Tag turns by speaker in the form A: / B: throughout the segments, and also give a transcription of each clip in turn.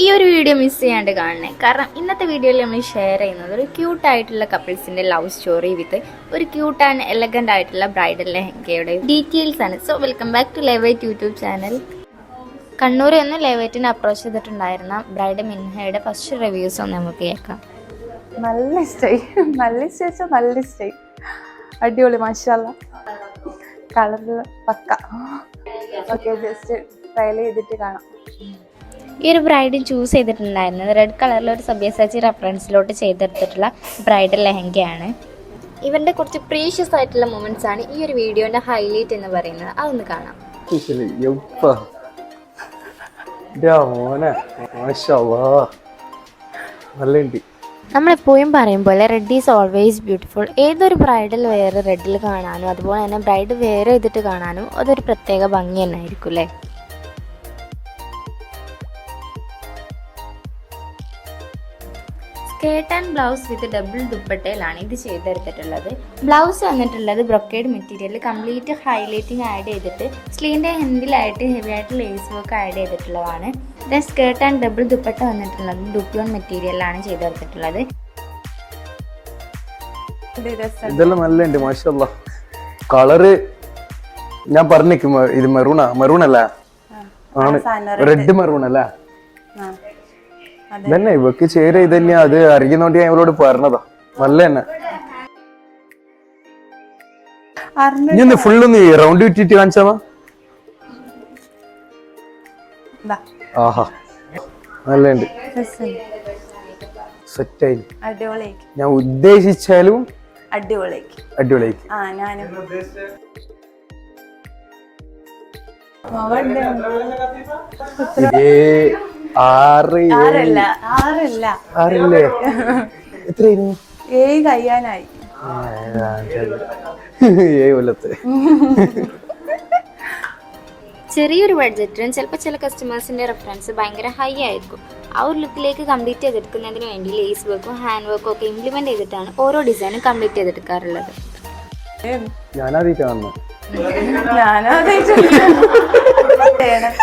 A: ഈ ഒരു video miss ചെയ്യാണ്ട് കാണണേ. കാരണം ഇന്നത്തെ വീഡിയോയിൽ നമ്മൾ ഷെയർ ചെയ്യുന്നത് ഒരു ക്യൂട്ടായിട്ടുള്ള കപ്പിൾസിന്റെ ലവ് സ്റ്റോറി വിത്ത് ഒരു ക്യൂട്ട് ആൻഡ് എലഗന്റ് ആയിട്ടുള്ള ബ്രൈഡൽ ലെഹങ്കയുടെ ഡീറ്റെയിൽസ് ആണ്. So welcome back to Levite YouTube channel കണ്ണൂരിൽ നിന്ന് ലെവൈറ്റിനെ അപ്രോച്ച് ചെയ്തിട്ടുണ്ടായിരുന്ന ബ്രൈഡ് മിൻഹയുടെ ഫസ്റ്റ് റിവ്യൂസ് ഒന്ന് നമുക്ക് കേൾക്കാം.
B: നല്ല ഇഷ്ടമായി നല്ല ഇഷ്ടം നല്ല ഇഷ്ടമായി അടിപൊളി മാഷല്ല കളറിൽ പക്ക. ഓക്കെ ജസ്റ്റ് ട്രയൽ ചെയ്തിട്ട് കാണാം.
A: ഈ ഒരു ബ്രൈഡ് ചൂസ് ചെയ്തിട്ടുണ്ടായിരുന്നത് റെഡ് കളറിൽ ഒരു സബ്യസാച്ചി റെഫറൻസിലോട്ട് ചെയ്തെടുത്തിട്ടുള്ള ബ്രൈഡൽ ലെഹങ്കയാണ്. ഇവന്റെ കുറച്ച് പ്രീഷ്യസ് ആയിട്ടുള്ള മൊമെന്റ്സ് ആണ് ഈ ഒരു വീഡിയോന്റെ ഹൈലൈറ്റ് എന്ന് പറയുന്നത്. അതൊന്ന് കാണാം. നമ്മളെപ്പോഴും പറയും പോലെ റെഡ് ഈസ് ഓൾവേസ് ബ്യൂട്ടിഫുൾ ഏതൊരു ബ്രൈഡൽ വെയർ റെഡിൽ കാണാനും അതുപോലെ തന്നെ ബ്രൈഡ് വെയർ ചെയ്തിട്ട് കാണാനും അതൊരു പ്രത്യേക ഭംഗി തന്നെ ആയിരിക്കും അല്ലേ? Skirt and blouse with double ദുപ്പട്ടയിലാണ് ഇത് ചെയ്തെടുത്തിട്ടുള്ളത്. ബ്ലൗസ് വന്നിട്ടുള്ളത് brocade material complete highlighting add ചെയ്തിട്ട് സ്ലീവിന്റെ ഹെൻഡിലായിട്ട് ഹെവി ആയിട്ട് ലേസ് വർക്ക് ആഡ് ചെയ്തിട്ടുള്ളതാണ്. The skirt and double dupatta വന്നിട്ടുള്ളത് ഡുപ്യോൺ മെറ്റീരിയലാണ് ചെയ്തെടുത്തിട്ടുള്ളത്.
C: ഇതെല്ലാം നല്ല ഉണ്ട് മാഷാല്ലാ കളറ് ഞാൻ പറഞ്ഞേക്കും ഇത് മെറൂണ മെറൂൺ അല്ല? ആണ്. റെഡ്. മെറൂൺ അല്ല? ഇതന്നെ ഇവക്ക് ചേര തന്നെ അത് അറിയുന്നോണ്ട് ഞാൻ ഇവളോട് പറഞ്ഞതാ. നല്ല തന്നെ ഇനി ഫുള്ള് നീ റൗണ്ട് വിട്ടിട്ട് കാണിച്ചാ ആഹാ. നല്ല ഉണ്ട് സെറ്റായി. ഞാൻ ഉദ്ദേശിച്ചാലും
B: അടിപൊളിയാക്കി.
C: അടിപൊളിയായി
B: ആ ഞാനും.
C: ഇതേ ആറ് ഏഴ്
B: ആറല്ല ആറല്ല.
C: ആറില്ലേ? എത്രയായിരുന്നു?
B: ഏഴ് കഴിയാനായി
C: ഏഴ് കൊല്ലത്ത്.
A: ചെറിയൊരു ബഡ്ജറ്റിലും ചിലപ്പോ ചില കസ്റ്റമേഴ്സിന്റെ റെഫറൻസ് ഭയങ്കര ഹൈ ആയിരിക്കും. ആ ഒരു ലുക്കിലേക്ക് കംപ്ലീറ്റ് ചെയ്തെടുക്കുന്നതിന് വേണ്ടി ലേസ് വർക്കും ഹാൻഡ് വർക്കും ഒക്കെ ഇംപ്ലിമെന്റ് ചെയ്തിട്ടാണ് ഓരോ ഡിസൈനും കംപ്ലീറ്റ് ചെയ്തെടുക്കാറുള്ളത്.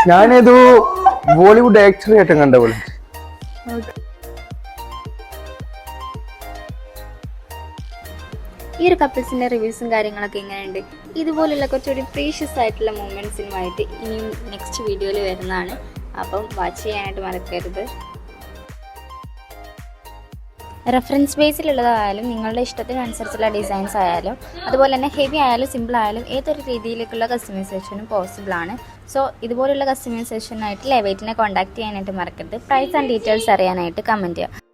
B: ഞാനേതോ
C: ബോളിവുഡ് ആക്ടർ ആയിട്ടും കണ്ട പോലെ?
A: ഈ ഒരു കപ്പിൾസിന്റെ റിവ്യൂസും കാര്യങ്ങളൊക്കെ എങ്ങനെയുണ്ട്? ഇതുപോലുള്ള കുറച്ചുകൂടി പ്രീഷ്യസ് ആയിട്ടുള്ള മൂമെന്റ്സിനുമായിട്ട് ഇനിയും നെക്സ്റ്റ് വീഡിയോയിൽ വരുന്നതാണ്. അപ്പം വാച്ച് ചെയ്യാനായിട്ട് മറക്കരുത്. റെഫറൻസ് ബേസിലുള്ളതായാലും നിങ്ങളുടെ ഇഷ്ടത്തിനനുസരിച്ചുള്ള ഡിസൈൻസ് ആയാലും അതുപോലെ തന്നെ ഹെവി ആയാലും സിമ്പിൾ ആയാലും ഏതൊരു രീതിയിലേക്കുള്ള കസ്റ്റമൈസേഷനും പോസിബിൾ ആണ്. സോ ഇതുപോലുള്ള കസ്റ്റമൈസേഷനായിട്ട് ലെവൈറ്റിനെ കോൺടാക്ട് ചെയ്യാനായിട്ട് മറക്കരുത്. പ്രൈസ് ആൻഡ് ഡീറ്റെയിൽസ് അറിയാനായിട്ട് കമന്റ് ചെയ്യുക.